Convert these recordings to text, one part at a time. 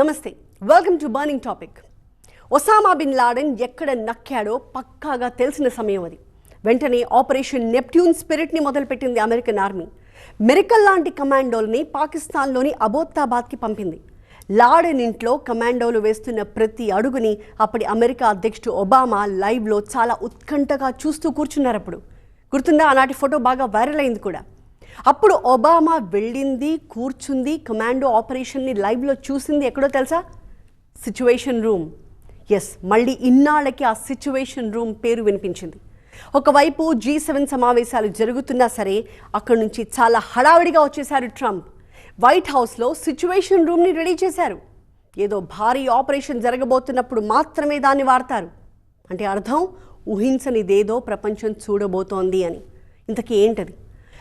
నమస్తే welcome to burning topic Osama bin Laden ఎక్కడ నక్కాడో పక్కాగా తెలిసిన సమయం అది. వెంటనే ఆపరేషన్ నెప్ట్యూన్ స్పిరిట్ని మొదలుపెట్టింది అమెరికన్ ఆర్మీ. మెరికల్ లాంటి కమాండోల్ని పాకిస్తాన్లోని అబోత్తాబాద్కి పంపింది. లాడెన్ ఇంట్లో కమాండోలు వేస్తున్న ప్రతి అడుగుని అప్పటి అమెరికా అధ్యక్షుడు ఒబామా లైవ్లో చాలా ఉత్కంఠగా చూస్తూ కూర్చున్నారు అప్పుడు గుర్తుందా? ఆనాటి ఫోటో బాగా వైరల్ అయింది కూడా. అప్పుడు ఒబామా వెళ్ళింది కూర్చుంది కమాండో ఆపరేషన్ని లైవ్లో చూసింది ఎక్కడో తెలుసా? Situation room. ఎస్ మళ్ళీ ఇన్నాళ్ళకి ఆ సిచ్యువేషన్ రూమ్ పేరు వినిపించింది. ఒకవైపు జీ సెవెన్ సమావేశాలు జరుగుతున్నా సరే అక్కడి నుంచి చాలా హడావిడిగా వచ్చేశారు ట్రంప్. వైట్ హౌస్లో సిచ్యువేషన్ రూమ్ని రెడీ చేశారు. ఏదో భారీ ఆపరేషన్ జరగబోతున్నప్పుడు మాత్రమే దాన్ని వాడతారు. అంటే అర్థం? ఊహించనిదేదో ప్రపంచం చూడబోతోంది అని. ఇంతకీ ఏంటది?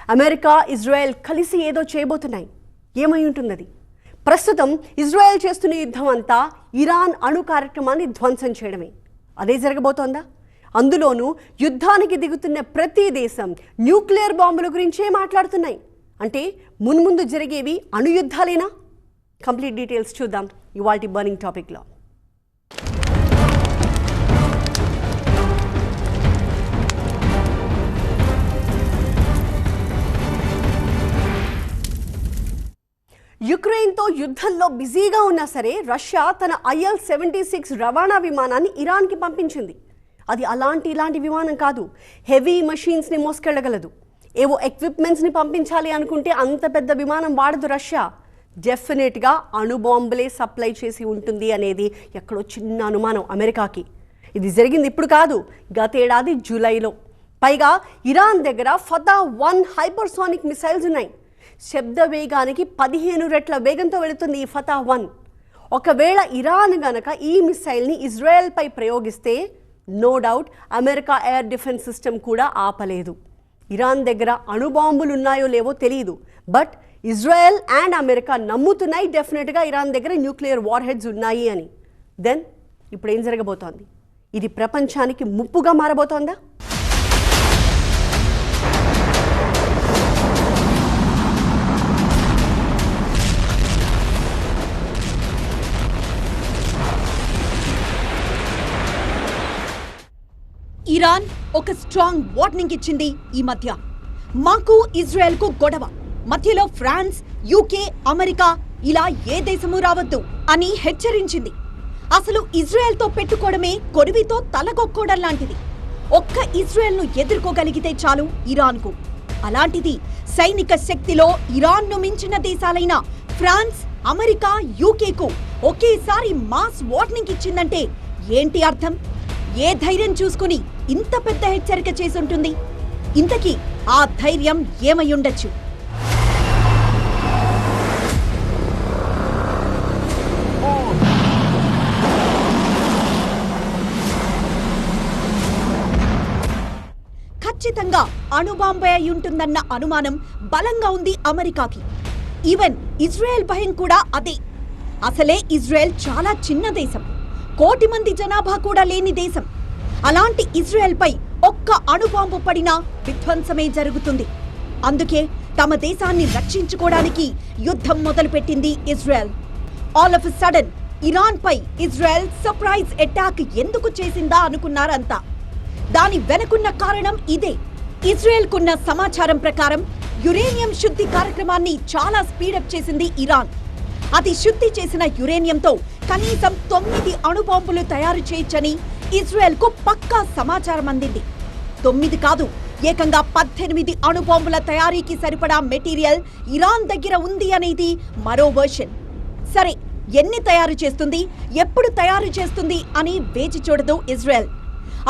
అమెరికా ఇజ్రాయెల్ కలిసి ఏదో చేయబోతున్నాయి. ఏమై ఉంటున్నది? ప్రస్తుతం ఇజ్రాయెల్ చేస్తున్న యుద్ధం అంతా ఇరాన్ అణు కార్యక్రమాన్ని ధ్వంసం చేయడమే. అదే జరగబోతోందా? అందులోనూ యుద్ధానికి దిగుతున్న ప్రతి దేశం న్యూక్లియర్ బాంబుల గురించే మాట్లాడుతున్నాయి. అంటే మున్ముందు జరిగేవి అణు యుద్ధాలేనా? కంప్లీట్ డీటెయిల్స్ చూద్దాం ఇవాల్టి బర్నింగ్ టాపిక్లో. యుక్రెయిన్తో యుద్ధంలో బిజీగా ఉన్నా సరే రష్యా తన ఐఎల్ సెవెంటీ సిక్స్ రవాణా విమానాన్ని ఇరాన్కి పంపించింది. అది అలాంటి ఇలాంటి విమానం కాదు. హెవీ మషీన్స్ని మోసుకెళ్ళగలదు. ఏవో ఎక్విప్మెంట్స్ని పంపించాలి అనుకుంటే అంత పెద్ద విమానం వాడదు రష్యా. డెఫినెట్గా అణుబాంబులే సప్లై చేసి ఉంటుంది అనేది ఎక్కడో చిన్న అనుమానం అమెరికాకి. ఇది జరిగింది ఇప్పుడు కాదు. గతేడాది జూలైలో. పైగా ఇరాన్ దగ్గర ఫతా వన్ హైపర్సోనిక్ మిసైల్స్ ఉన్నాయి. శబ్ద వేగానికి పదిహేను రెట్ల వేగంతో వెళుతుంది ఈ ఫతా వన్. ఒకవేళ ఇరాన్ గనక ఈ మిసైల్ని ఇజ్రాయెల్పై ప్రయోగిస్తే no doubt America air defence system కూడా ఆపలేదు. ఇరాన్ దగ్గర అణుబాంబులు ఉన్నాయో లేవో తెలియదు బట్ ఇజ్రాయెల్ అండ్ అమెరికా నమ్ముతున్నాయి డెఫినెట్గా ఇరాన్ దగ్గర న్యూక్లియర్ వార్ హెడ్స్ ఉన్నాయి అని. దెన్ ఇప్పుడు ఏం జరగబోతోంది? ఇది ప్రపంచానికి ముప్పుగా మారబోతోందా? ఇరాన్ ఒక స్ట్రాంగ్ వార్నింగ్ ఇచ్చింది ఈ మధ్య. మాకు ఇజ్రాయెల్కు గొడవ. మధ్యలో ఫ్రాన్స్ యూకే అమెరికా ఇలా ఏ దేశము రావద్దు అని హెచ్చరించింది. అసలు ఇజ్రాయెల్తో పెట్టుకోవడమే కొరివితో తలగొక్కోవడం లాంటిది. ఒక్క ఇజ్రాయెల్ను ఎదుర్కోగలిగితే చాలు ఇరాన్కు అలాంటిది సైనిక శక్తిలో ఇరాన్ను మించిన దేశాలైన ఫ్రాన్స్ అమెరికా యూకేకు ఒకేసారి మాస్ వార్నింగ్ ఇచ్చిందంటే ఏంటి అర్థం? ఏ ధైర్యం చూసుకుని ఇంత పెద్ద హెచ్చరిక చేసుంటుంది. ఇంతకీ ఆ ధైర్యం ఏమై ఉండొచ్చు ఖచ్చితంగా అణుబాంబే ఉంటుందన్న అనుమానం బలంగా ఉంది అమెరికాకి. ఈవెన్ ఇజ్రాయెల్ భయం కూడా అదే. అసలే ఇజ్రాయెల్ చాలా చిన్న దేశం. కోటి మంది జనాభా కూడా లేని దేశం. అలాంటి ఇజ్రాయెల్ పై ఒక్క అణుబాంబు పడినా విధ్వంసమే జరుగుతుంది. అందుకే తమ దేశాన్ని రక్షించుకోవడానికి యుద్ధం మొదలుపెట్టింది Israel. All of sudden Iran pi Israel surprise attack ఎందుకు చేసిందా అనుకున్నారంతా. దాని వెనుకున్న కారణం ఇదే. ఇజ్రాయెల్ కున్న సమాచారం ప్రకారం యురేనియం శుద్ధి కార్యక్రమాన్ని చాలా స్పీడప్ చేసింది ఇరాన్. అది శుద్ధి చేసిన యురేనియంతో కనీసం తొమ్మిది అణుబాంబులు తయారు చేయొచ్చని ఇజ్రాయెల్కు పక్కా సమాచారం అందింది. తొమ్మిది కాదు ఏకంగా పద్దెనిమిది అణుబాంబుల తయారీకి సరిపడా మెటీరియల్ ఇరాన్ దగ్గర ఉంది అనేది మరో వర్షన్ సరే ఎన్ని తయారు చేస్తుంది ఎప్పుడు తయారు చేస్తుంది అని వేచి చూడదు ఇజ్రాయెల్.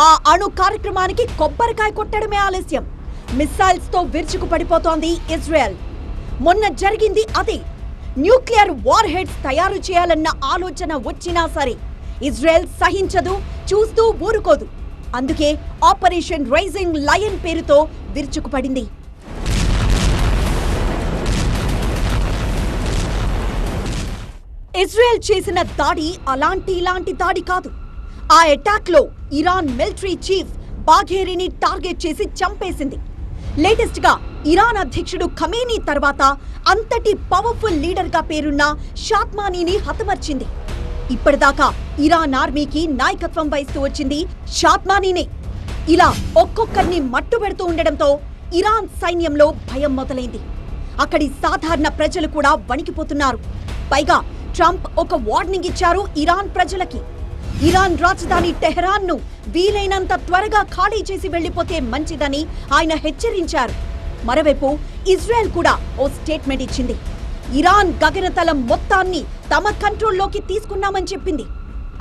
ఆ అణు కార్యక్రమానికి కొబ్బరికాయ కొట్టడమే ఆలస్యం. మిస్సైల్స్తో విరుచుకు పడిపోతోంది ఇజ్రాయెల్. మొన్న జరిగింది అదే. న్యూక్లియర్ వార్ హెడ్స్ తయారు చేయాలన్న ఆలోచన వచ్చినా సరే ఇజ్రాయెల్ సహించదు చూస్తూ ఊరుకోదు. అందుకే ఆపరేషన్ రైజింగ్ లయన్ పేరుతో విరుచుకుపడింది. ఇజ్రాయెల్ చేసిన దాడి అలాంటి ఇలాంటి దాడి కాదు. ఆ అటాక్లో ఇరాన్ మిలిటరీ చీఫ్ బాఘేరిని టార్గెట్ చేసి చంపేసింది. లేటెస్ట్గా ఇరాన్ అధ్యక్షుడు ఖమేనీ తర్వాత అంతటి పవర్ఫుల్ లీడర్గా పేరున్న షాత్మానీని హతమర్చింది. ఇప్పటిదాకా ఇరాన్ ఆర్మీకి నాయకత్వం వహిస్తూ వచ్చింది షాద్మానీనే. ఇలా ఒక్కొక్కరిని మట్టు పెడుతూ ఉండడంతో ఇరాన్ సైన్యంలో భయం మొదలైంది. అక్కడి సాధారణ ప్రజలు కూడా వణికిపోతున్నారు. పైగా ట్రంప్ ఒక వార్నింగ్ ఇచ్చారు ఇరాన్ ప్రజలకి. ఇరాన్ రాజధాని టెహరాన్ను వీలైనంత త్వరగా ఖాళీ చేసి వెళ్ళిపోతే మంచిదని ఆయన హెచ్చరించారు. మరోవైపు ఇజ్రాయెల్ కూడా ఓ స్టేట్మెంట్ ఇచ్చింది. ఇరాన్ గగనతలం మొత్తాన్ని తమ కంట్రోల్లోకి తీసుకున్నామని చెప్పింది.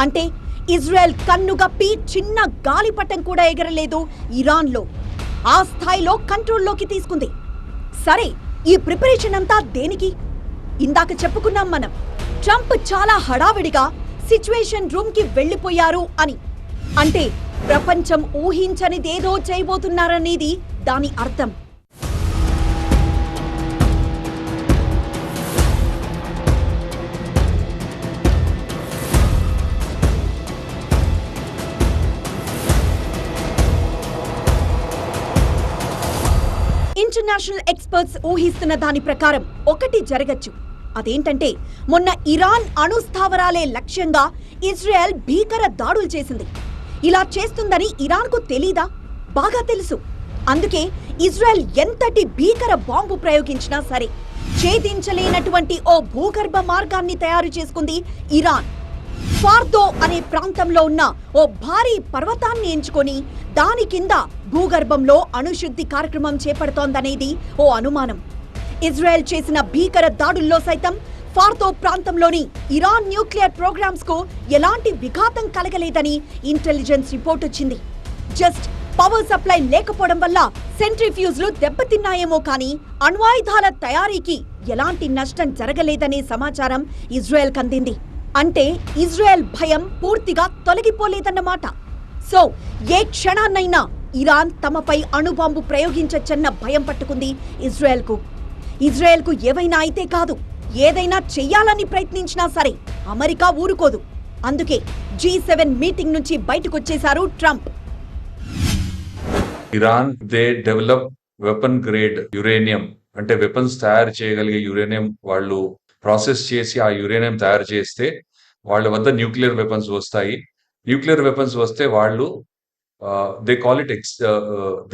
అంటే ఇజ్రాయెల్ కన్నుగప్పి చిన్న గాలిపటం కూడా ఎగరలేదు ఇరాన్లో. ఆ స్థాయిలో కంట్రోల్లోకి తీసుకుంది. సరే ఈ ప్రిపరేషన్ అంతా దేనికి? ఇందాక చెప్పుకున్నాం మనం ట్రంప్ చాలా హడావిడిగా సిచ్యువేషన్ రూమ్కి వెళ్ళిపోయారు అని. అంటే ప్రపంచం ఊహించనిదేదో చేయబోతున్నారనేది దాని అర్థం. ఇంటర్నేషనల్ ఎక్స్పర్ట్స్ ఊహిస్తున్న దాని ప్రకారం ఒకటి జరగచ్చు. అదేంటంటే మొన్న ఇరాన్ అణుస్థావరాలే లక్ష్యంగా ఇజ్రాయెల్ భీకర దాడులు చేసింది. ఇలా చేస్తుందని ఇరాన్కు తెలీదా? బాగా తెలుసు. అందుకే ఇజ్రాయెల్ ఎంతటి భీకర బాంబు ప్రయోగించినా సరే ఛేదించలేనటువంటి ఓ భూగర్భ మార్గాన్ని తయారు చేసుకుంది ఇరాన్. ఫార్దో అనే ప్రాంతంలో ఉన్న ఓ భారీ పర్వతాన్ని ఎంచుకొని దాని కింద భూగర్భంలో అణుశుద్ధి కార్యక్రమం చేపడుతోందనేది ఓ అనుమానం. ఇజ్రాయెల్ చేసిన భీకర దాడుల్లో సైతం ఫార్తో ప్రాంతంలోని ఇరాన్ న్యూక్లియర్ ప్రోగ్రామ్స్కు ఎలాంటి విఘాతం కలగలేదని ఇంటెలిజెన్స్ రిపోర్ట్ వచ్చింది. జస్ట్ పవర్ సప్లై లేకపోవడం వల్ల సెంట్రిఫ్యూజ్లు దెబ్బతిన్నాయేమో కానీ అణ్వాయుధాల తయారీకి ఎలాంటి నష్టం జరగలేదనే సమాచారం ఇజ్రాయెల్ కందింది అంటే ఇజ్రాయెల్ భయం పూర్తిగా తొలగిపోలేదన్నమాట సో ఏ క్షణాన్నైనా ఇరాన్ తమపై అణుబాంబు ప్రయోగించచ్చన్న భయం పట్టుకుంది ఇజ్రాయెల్కు. ఇజ్రాయెల్కు ఏవైనా అయితే కాదు ఏదైనా చెయ్యాలని ప్రయత్నించినా సరే అమెరికా ఊరుకోదు. అందుకే జీ సెవెన్ మీటింగ్ నుంచి బయటకొచ్చేశారు Trump. Iran they develop weapon grade uranium అంటే వెపన్స్ తయారు చేయగలిగే యురేనియం వాళ్ళు ప్రాసెస్ చేసి ఆ యురేనియం తయారు చేస్తే వాళ్ళ వద్ద న్యూక్లియర్ వెపన్స్ వస్తాయి. న్యూక్లియర్ వెపన్స్ వస్తే వాళ్ళు they call it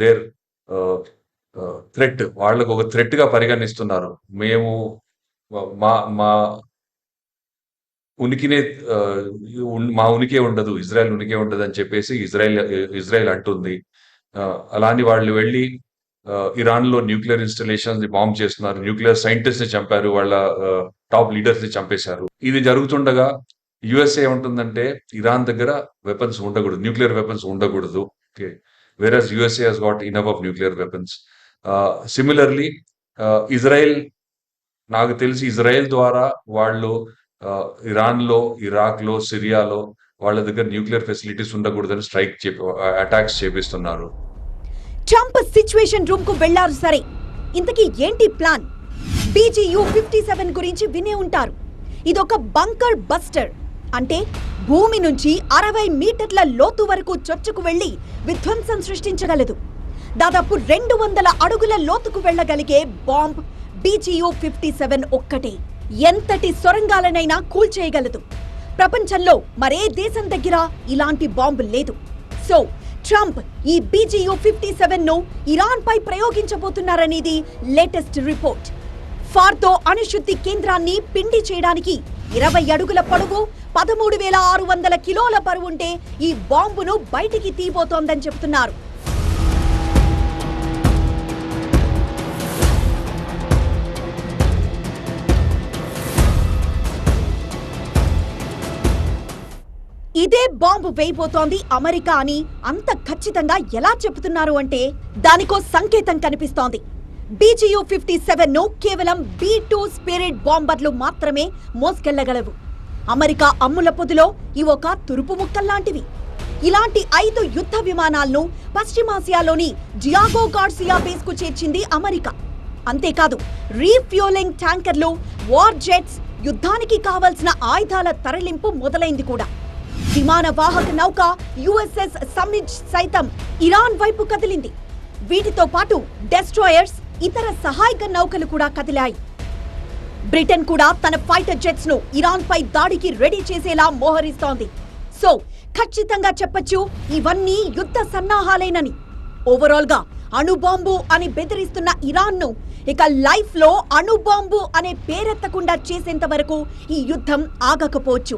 existential threat వాళ్ళకు ఒక థ్రెట్గా పరిగణిస్తున్నారు. మేము మా మా ఉనికినే మా ఉనికే ఉండదు. ఇజ్రాయెల్ ఉనికే ఉండదు అని చెప్పేసి ఇజ్రాయెల్ ఇజ్రాయెల్ అంటుంది. అలాని వాళ్ళు వెళ్ళి ఇరాన్లో న్యూక్లియర్ ఇన్స్టలేషన్స్ని బాంబ్ చేస్తున్నారు. న్యూక్లియర్ సైంటిస్ట్ని చంపారు. వాళ్ళ టాప్ లీడర్స్ని చంపేశారు. ఇది జరుగుతుండగా యుఎస్ఏ ఏమంటుందంటే ఇరాన్ దగ్గర వెపన్స్ ఉండకూడదు. న్యూక్లియర్ వెపన్స్ ఉండకూడదు. Whereas USA has got enough of nuclear weapons similarly Israel నాకు తెలిసి ఇజ్రాయెల్ ద్వారా వాళ్ళు ఇరాన్లో ఇరాక్లో సిరియాలో వాళ్ళ దగ్గర న్యూక్లియర్ ఫెసిలిటీస్ ఉండకూడదని స్ట్రైక్ అటాక్స్ చేపిస్తున్నారు. ట్రంప్ సిచ్యువేషన్ రూమ్కు వెళ్ళారు సరే. ఇంతకీ ఏంటి ప్లాన్? బీజీయూ ఫిఫ్టీ సెవెన్ గురించి వినే ఉంటారు. ఇదొక బంకర్ బస్టర్. అంటే భూమి నుంచి అరవై మీటర్ల లోతు వరకు చొచ్చుకు వెళ్ళి విధ్వంసం సృష్టించగలదు. దాదాపు రెండు వందల అడుగుల లోతుకు వెళ్ళగలిగే బాంబ్ బీజీయూ ఫిఫ్టీ సెవెన్ ఒక్కటే. ఎంతటి సొరంగాలనైనా కూల్చేయగలదు. ప్రపంచంలో మరే దేశం దగ్గర ఇలాంటి బాంబు లేదు. సో ట్రంప్ ఈ బీజీయూ ఫిఫ్టీ సెవెన్ను ఇరాన్ పై ప్రయోగించబోతున్నారనేది లేటెస్ట్ రిపోర్ట్. ఫార్తో అణుశుద్ధి కేంద్రాన్ని పిండి చేయడానికి ఇరవై అడుగుల పొడవు పదమూడు వేల ఆరు వందల కిలోల బరువుంటే ఈ బాంబును బయటికి తీయబోతోందని చెబుతున్నారు. బాంబు వేయబోతోంది అమెరికా అని అంత ఖచ్చితంగా ఎలా చెబుతున్నారు అంటే దానికో సంకేతం కనిపిస్తోంది. బీజీయూ ఫిఫ్టీ సెవెన్ను కేవలం బీ టూ స్పిరిట్ బాంబర్లు మాత్రమే మోసుకెళ్ళగలవు. అమెరికా అమ్ముల పొదిలో ఇవి ఒక తురుపు ముక్కల్లాంటివి. ఇలాంటి ఐదు యుద్ధ విమానాలను పశ్చిమాసియాలోని జియాగో గార్సియా బేస్కు చేర్చింది అమెరికా. అంతేకాదు రీఫ్యూలింగ్ ట్యాంకర్లు వార్ జెట్స్ యుద్ధానికి కావలసిన ఆయుధాల తరలింపు మొదలైంది కూడా. విమాన వాహక నౌక యుఎస్ఎస్ సమ్మిట్ సైతం ఇరాన్ వైపు కదిలింది. వీటితో పాటు డెస్ట్రాయర్స్ ఇతర సహాయక నౌకలు కూడా కదిలాయి. బ్రిటన్ కూడా తన ఫైటర్ జెట్స్ను ఇరాన్ పై దాడికి రెడీ చేసేలా మోహరిస్తోంది. సో ఖచ్చితంగా చెప్పొచ్చు ఇవన్నీ యుద్ధ సన్నాహాలేనని. ఓవరాల్గా అణుబాంబు అని బెదిరిస్తున్న ఇరాన్ను ఇక లైఫ్లో అణుబాంబు అనే పేరెత్తకుండా చేసేంత వరకు ఈ యుద్ధం ఆగకపోవచ్చు.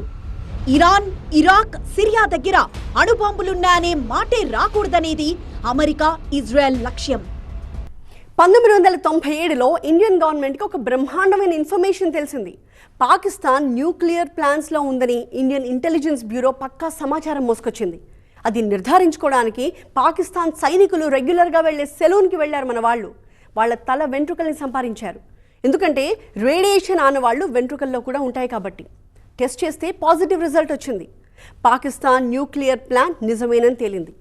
ఇరాన్ ఇరాక్ సిరియా దగ్గర అణుబాంబులున్నాయనే మాటే రాకూడదనేది అమెరికా ఇజ్రాయెల్ లక్ష్యం. పంతొమ్మిది వందల తొంభై ఏడులో ఇండియన్ గవర్నమెంట్కి ఒక బ్రహ్మాండమైన ఇన్ఫర్మేషన్ తెలిసింది. పాకిస్తాన్ న్యూక్లియర్ ప్లాన్స్లో ఉందని ఇండియన్ ఇంటెలిజెన్స్ బ్యూరో పక్కా సమాచారం మోసుకొచ్చింది. అది నిర్ధారించుకోవడానికి పాకిస్తాన్ సైనికులు రెగ్యులర్గా వెళ్ళే సెలూన్కి వెళ్ళారు మన వాళ్ళు. వాళ్ళ తల వెంట్రుకల్ని సంపాదించారు. ఎందుకంటే రేడియేషన్ ఆనవాళ్ళు వెంట్రుకల్లో కూడా ఉంటాయి కాబట్టి. టెస్ట్ చేస్తే పాజిటివ్ రిజల్ట్ వచ్చింది. పాకిస్తాన్ న్యూక్లియర్ ప్లాన్ నిజమేనని తేలింది.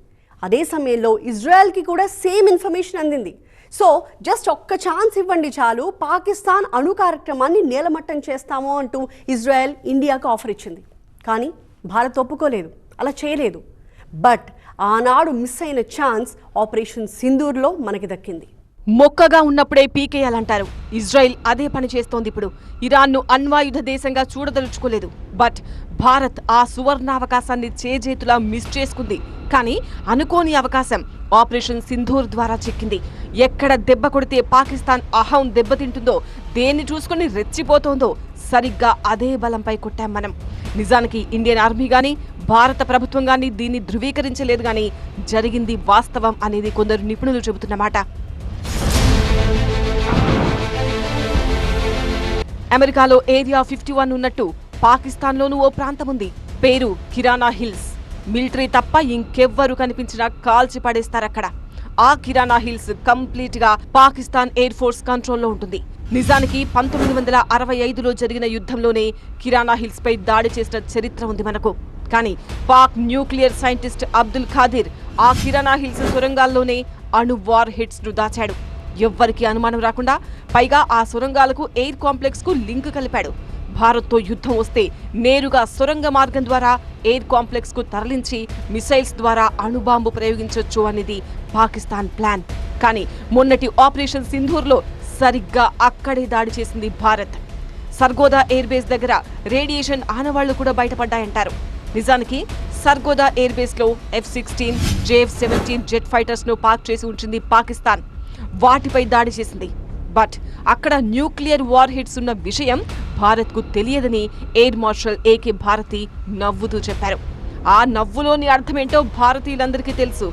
అదే సమయంలో ఇజ్రాయెల్కి కూడా సేమ్ ఇన్ఫర్మేషన్ అందింది. సో జస్ట్ ఒక్క ఛాన్స్ ఇవ్వండి చాలు పాకిస్తాన్ అణు కార్యక్రమాన్ని నేలమట్టం చేస్తాము అంటూ ఇజ్రాయెల్ ఇండియాకు ఆఫర్ ఇచ్చింది. కానీ భారత్ ఒప్పుకోలేదు అలా చేయలేదు. బట్ ఆనాడు మిస్ అయిన ఛాన్స్ ఆపరేషన్ సింధూర్లో మనకి దక్కింది. మొక్కగా ఉన్నప్పుడే పీకేయాలంటారు. ఇజ్రాయిల్ అదే పని చేస్తోంది ఇప్పుడు. ఇరాన్ను అణ్వాయుధ దేశంగా చూడదలుచుకోలేదు. బట్ భారత్ ఆ సువర్ణావకాశాన్ని చేజేతులా మిస్ చేసుకుంది. కానీ అనుకోని అవకాశం ఆపరేషన్ సింధూర్ ద్వారా చిక్కింది. ఎక్కడ దెబ్బ కొడితే పాకిస్తాన్ అహం దెబ్బతింటుందో దేన్ని చూసుకుని రెచ్చిపోతోందో సరిగ్గా అదే బలంపై కొట్టాం మనం. నిజానికి ఇండియన్ ఆర్మీ గాని భారత ప్రభుత్వం గాని దీన్ని ధృవీకరించలేదు గాని జరిగింది వాస్తవం అనేది కొందరు నిపుణులు చెబుతున్నమాట అమెరికాలో ఏరియా ఫిఫ్టీ వన్ ఉన్నట్టు పాకిస్తాన్లోనూ ఓ ప్రాంతం ఉంది పేరు కిరాణా హిల్స్. మిలిటరీ తప్ప ఇంకెవ్వరు కనిపించినా కాల్చి పడేస్తారక్కడ. ఆ కిరాణా హిల్స్ కంప్లీట్గా పాకిస్తాన్ ఎయిర్ ఫోర్స్ కంట్రోల్లో ఉంటుంది. నిజానికి పంతొమ్మిది వందల అరవై ఐదులో జరిగిన యుద్ధంలోనే కిరాణా హిల్స్ పై దాడి చేసిన చరిత్ర ఉంది మనకు. కానీ పాక్ న్యూక్లియర్ సైంటిస్ట్ అబ్దుల్ ఖాదిర్ ఆ కిరాణా హిల్స్ సొరంగాల్లోనే అణు వార్ హిట్స్ను దాచాడు. ఎవ్వరికీ అనుమానం రాకుండా పైగా ఆ సొరంగాలకు ఎయిర్ కాంప్లెక్స్కు లింక్ కలిపాడు. భారత్తో యుద్ధం వస్తే నేరుగా సొరంగ మార్గం ద్వారా ఎయిర్ కాంప్లెక్స్కు తరలించి మిసైల్స్ ద్వారా అణుబాంబు ప్రయోగించవచ్చు అనేది పాకిస్తాన్ ప్లాన్. కానీ మొన్నటి ఆపరేషన్ సింధూర్లో సరిగ్గా అక్కడే దాడి చేసింది భారత్. సర్గోదా ఎయిర్బేస్ దగ్గర రేడియేషన్ ఆనవాళ్ళు కూడా బయటపడ్డాయంటారు. నిజానికి సర్గోదా ఎయిర్బేస్లో లో F sixteen JF seventeen jet ఫైటర్స్ను park చేసి ఉంచింది పాకిస్తాన్. వాటిపై దాడి చేసింది. బట్ అక్కడ న్యూక్లియర్ వార్ హిట్స్ ఉన్న విషయం భారత్కు తెలియదని ఎయిర్ మార్షల్ ఏకే భారతి నవ్వుతూ చెప్పారు. ఆ నవ్వులోని అర్థమేంటో భారతీయులందరికీ తెలుసు.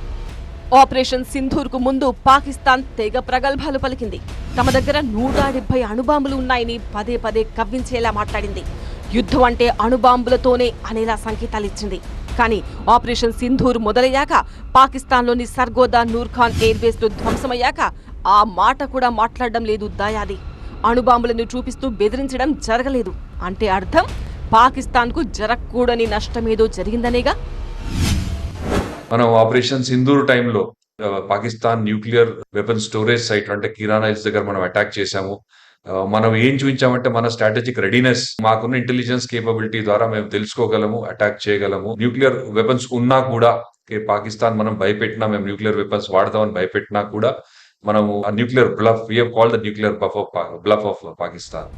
ఆపరేషన్ సింధూర్కు ముందు పాకిస్తాన్ తెగ ప్రగల్భాలు పలికింది. తమ దగ్గర నూట డెబ్బై అణుబాంబులు ఉన్నాయని పదే పదే కవ్వించేలా మాట్లాడింది. యుద్ధం అంటే అణుబాంబులతోనే అనేలా సంకేతాలిచ్చింది కానీ ఆపరేషన్ సింధూర్ మొదలయ్యాక పాకిస్తాన్లోని సర్గోదా నూర్ఖాన్ ఎయిర్బేస్లు ధ్వంసమయ్యాక ఆ మాట కూడా మాట్లాడడం లేదు దయాది అణుబాంబులను చూపిస్తూ బెదిరించడం జరగలేదు. అంటే అర్థం? పాకిస్తాన్కు జరగకూడని నష్టమేదో జరిగిందనేగా? మనం ఆపరేషన్ సింధూర్ టైంలో Pakistan nuclear weapon storage site అంటే కిరాణాయిల్స్ దగ్గర మనం అటాక్ చేశాము. మనం ఏం చూపించామంటే మన స్ట్రాటజిక్ రెడీనెస్ మాకున్న ఇంటెలిజెన్స్ కేపబిలిటీ ద్వారా మేము తెలుసుకోగలము అటాక్ చేయగలము. న్యూక్లియర్ వెపన్స్ ఉన్నా కూడా పాకిస్తాన్ మనం భయపెట్టినా మేము న్యూక్లియర్ వెపన్స్ వాడతామని భయపెట్టినా కూడా మనము nuclear bluff call the nuclear buff of bluff of Pakistan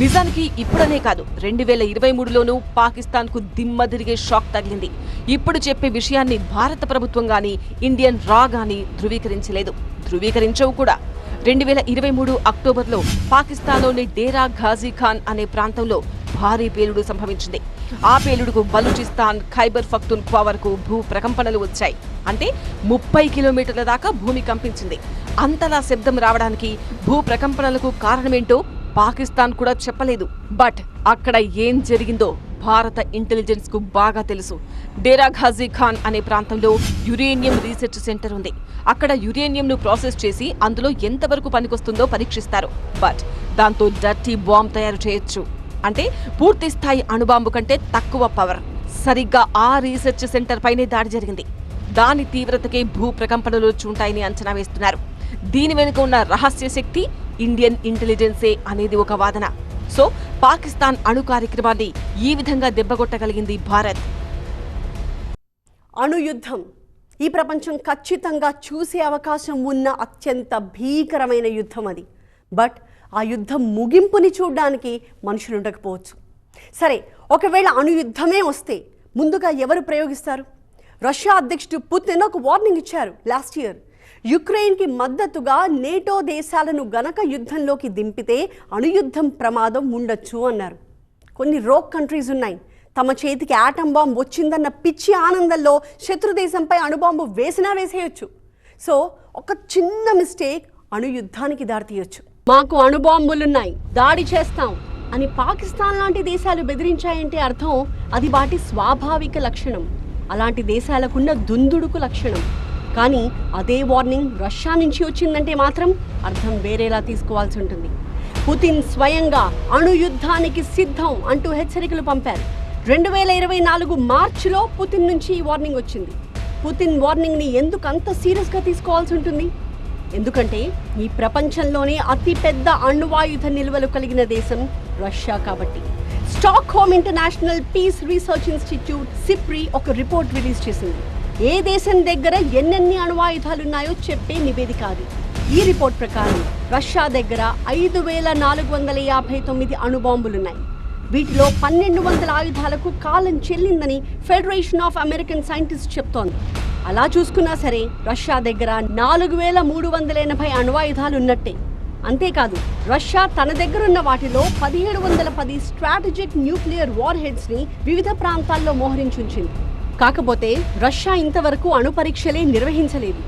నిజానికి ఇప్పుడనే కాదు రెండు వేల ఇరవై మూడులోనూ పాకిస్తాన్కు దిమ్మ తిరిగే షాక్ తగిలింది. ఇప్పుడు చెప్పే విషయాన్ని భారత ప్రభుత్వం గాని ఇండియన్ రా గాని ధృవీకరించలేదు. ధృవీకరించవు కూడా. రెండు వేల ఇరవై మూడు అక్టోబర్లో పాకిస్తాన్లోని డేరా ఘాజీ ఖాన్ అనే ప్రాంతంలో భారీ పేలుడు సంభవించింది. ఆ పేలుడుకు బలూచిస్తాన్ ఖైబర్ పఖ్తూన్ఖ్వా వరకు భూ ప్రకంపనలు వచ్చాయి. అంటే ముప్పై కిలోమీటర్ల దాకా భూమి కంపించింది. అంతలా శబ్దం రావడానికి భూ ప్రకంపనలకు కారణమేంటో పాకిస్తాన్ కూడా చెప్పలేదు. బట్ అక్కడ ఏం జరిగిందో భారత ఇంటెలిజెన్స్కు బాగా తెలుసు. డేరా ఘాజీ ఖాన్ అనే ప్రాంతంలో యురేనియం రీసెర్చ్ సెంటర్ ఉంది. అక్కడ యురేనియం ను ప్రాసెస్ చేసి అందులో ఎంతవరకు పనికొస్తుందో పరీక్షిస్తారు. బట్ దాంతో డర్టీ బాంబ్ తయారు చేయొచ్చు. అంటే పూర్తి స్థాయి అణుబాంబు కంటే తక్కువ పవర్. సరిగ్గా ఆ రీసెర్చ్ సెంటర్ పైనే దాడి జరిగింది. దాని తీవ్రతకే భూ ప్రకంపనలు వచ్చి ఉంటాయని అంచనా వేస్తున్నారు. దీని వెనుక ఉన్న రహస్య శక్తి ఇండియన్ ఇంటెలిజెన్సే అనేది ఒక వాదన. సో పాకిస్తాన్ అణు కార్యక్రమాన్ని ఈ విధంగా దెబ్బగొట్టగలిగింది భారత్. అణుయుద్ధం ఈ ప్రపంచం ఖచ్చితంగా చూసే అవకాశం ఉన్న అత్యంత భీకరమైన యుద్ధం అది. బట్ ఆ యుద్ధం ముగింపుని చూడడానికి మనుషులు ఉండకపోవచ్చు. సరే ఒకవేళ అణు యుద్ధమే వస్తే ముందుగా ఎవరు ప్రయోగిస్తారు? రష్యా అధ్యక్షుడు పుతిన్ ఒక వార్నింగ్ ఇచ్చారు లాస్ట్ ఇయర్. యుక్రెయిన్కి మద్దతుగా నేటో దేశాలను గనక యుద్ధంలోకి దింపితే అణుయుద్ధం ప్రమాదం ఉండొచ్చు అన్నారు. కొన్ని రోక్ కంట్రీస్ ఉన్నాయి. తమ చేతికి ఆటం బాంబు వచ్చిందన్న పిచ్చి ఆనందంలో శత్రు దేశంపై అణుబాంబు వేసినా వేసేయొచ్చు. సో ఒక చిన్న మిస్టేక్ అణుయుద్ధానికి దారితీయొచ్చు. మాకు అణుబాంబులున్నాయి దాడి చేస్తాం అని పాకిస్తాన్ లాంటి దేశాలు బెదిరించాయంటే అర్థం అది వాటి స్వాభావిక లక్షణం. అలాంటి దేశాలకున్న దుందుడుకు లక్షణం. కానీ అదే వార్నింగ్ రష్యా నుంచి వచ్చిందంటే మాత్రం అర్థం వేరేలా తీసుకోవాల్సి ఉంటుంది. పుతిన్ స్వయంగా అణు యుద్ధానికి సిద్ధం అంటూ హెచ్చరికలు పంపారు. రెండు వేల ఇరవై నాలుగు మార్చిలో పుతిన్ నుంచి ఈ వార్నింగ్ వచ్చింది. పుతిన్ వార్నింగ్ని ఎందుకు అంత సీరియస్గా తీసుకోవాల్సి ఉంటుంది? ఎందుకంటే ఈ ప్రపంచంలోనే అతిపెద్ద అణువాయుధ నిల్వలు కలిగిన దేశం రష్యా కాబట్టి. Stockholm international peace research institute SIPRI ఒక రిపోర్ట్ రిలీజ్ చేసింది. ఏ దేశం దగ్గర ఎన్నెన్ని అణువాయుధాలున్నాయో చెప్పే నివేదిక అది. ఈ రిపోర్ట్ ప్రకారం రష్యా దగ్గర ఐదు వేల నాలుగు వందల యాభై తొమ్మిది అణుబాంబులున్నాయి. వీటిలో పన్నెండు వందల ఆయుధాలకు కాలం చెల్లిందని ఫెడరేషన్ ఆఫ్ అమెరికన్ సైంటిస్ట్ చెప్తోంది. అలా చూసుకున్నా సరే రష్యా దగ్గర నాలుగు వేల మూడు వందల ఎనభై అణువాయుధాలు ఉన్నట్టే అంతేకాదు రష్యా తన దగ్గరున్న వాటిలో పదిహేడు వందల పది స్ట్రాటజిక్ న్యూక్లియర్ వార్ హెడ్స్ని వివిధ ప్రాంతాల్లో మోహరించుంచింది. కాకపోతే రష్యా ఇంతవరకు అణు పరీక్షలే నిర్వహించలేదు.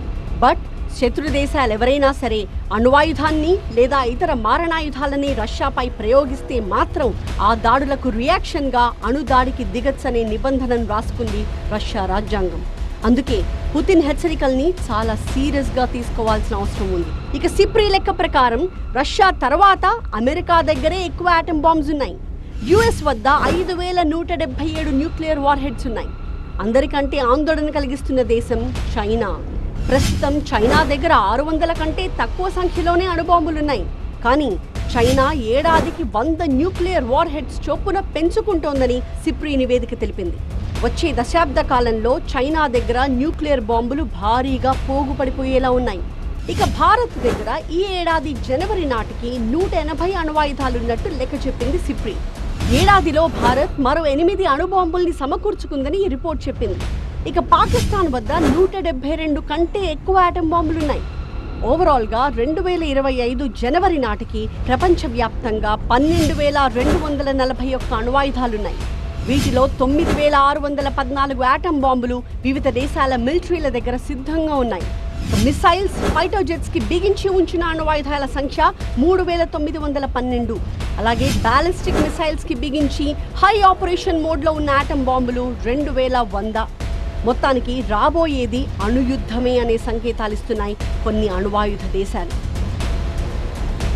బట్ శత్రు దేశాలెవరైనా సరే అణువాయుధాన్ని లేదా ఇతర మారణాయుధాలని రష్యాపై ప్రయోగిస్తే మాత్రం ఆ దాడులకు రియాక్షన్గా అణు దాడికి దిగచ్చనే నిబంధనను రాసుకుంది రష్యా రాజ్యాంగం. అందుకే పుతిన్ హెచ్చరికల్ని చాలా సీరియస్గా తీసుకోవాల్సిన అవసరం ఉంది. ఇక సిప్రి లెక్క ప్రకారం రష్యా తర్వాత అమెరికా దగ్గరే ఎక్కువ ఆటం బాంబ్స్ ఉన్నాయి. యుఎస్ వద్ద ఐదు వేల నూట డెబ్బై ఏడు న్యూక్లియర్ వార్ హెడ్స్ ఉన్నాయి. అందరికంటే ఆందోళన కలిగిస్తున్న దేశం చైనా. ప్రస్తుతం చైనా దగ్గర ఆరు వందల కంటే తక్కువ సంఖ్యలోనే అణుబాంబులున్నాయి. కానీ చైనా ఏడాదికి వంద న్యూక్లియర్ వార్ హెడ్స్ చొప్పున పెంచుకుంటోందని సిప్రీ నివేదిక తెలిపింది. వచ్చే దశాబ్ద కాలంలో చైనా దగ్గర న్యూక్లియర్ బాంబులు భారీగా పోగుపడిపోయేలా ఉన్నాయి. ఇక భారత్ దగ్గర ఈ ఏడాది జనవరి నాటికి నూట ఎనభై అణువాయుధాలున్నట్టు లెక్క చెప్పింది సిప్రీ. ఏడాదిలో భారత్ మరో ఎనిమిది అణుబాంబుల్ని సమకూర్చుకుందని ఈ రిపోర్ట్ చెప్పింది. ఇక పాకిస్తాన్ వద్ద నూట డెబ్బై రెండు కంటే ఎక్కువ ఆటం బాంబులున్నాయి ఓవరాల్గా రెండు వేల ఇరవై ఐదు జనవరి నాటికి ప్రపంచవ్యాప్తంగా పన్నెండు వేల రెండు వందల నలభై ఒక్క అణువాయుధాలున్నాయి వీటిలో తొమ్మిది వేల ఆరు వందల పద్నాలుగు ఆటం బాంబులు వివిధ దేశాల మిలిటరీల దగ్గర సిద్ధంగా ఉన్నాయి. మిసైల్స్ ఫైటర్ జెట్స్కి బిగించి ఉంచిన అణువాయుధాల సంఖ్య మూడు వేల తొమ్మిది వందల పన్నెండు. అలాగే బ్యాలిస్టిక్ మిసైల్స్కి బిగించి హై ఆపరేషన్ మోడ్లో ఉన్న ఆటం బాంబులు రెండు వేల వంద. మొత్తానికి రాబోయేది అణుయుద్ధమే అనే సంకేతాలిస్తున్నాయి కొన్ని అణువాయుధ దేశాలు.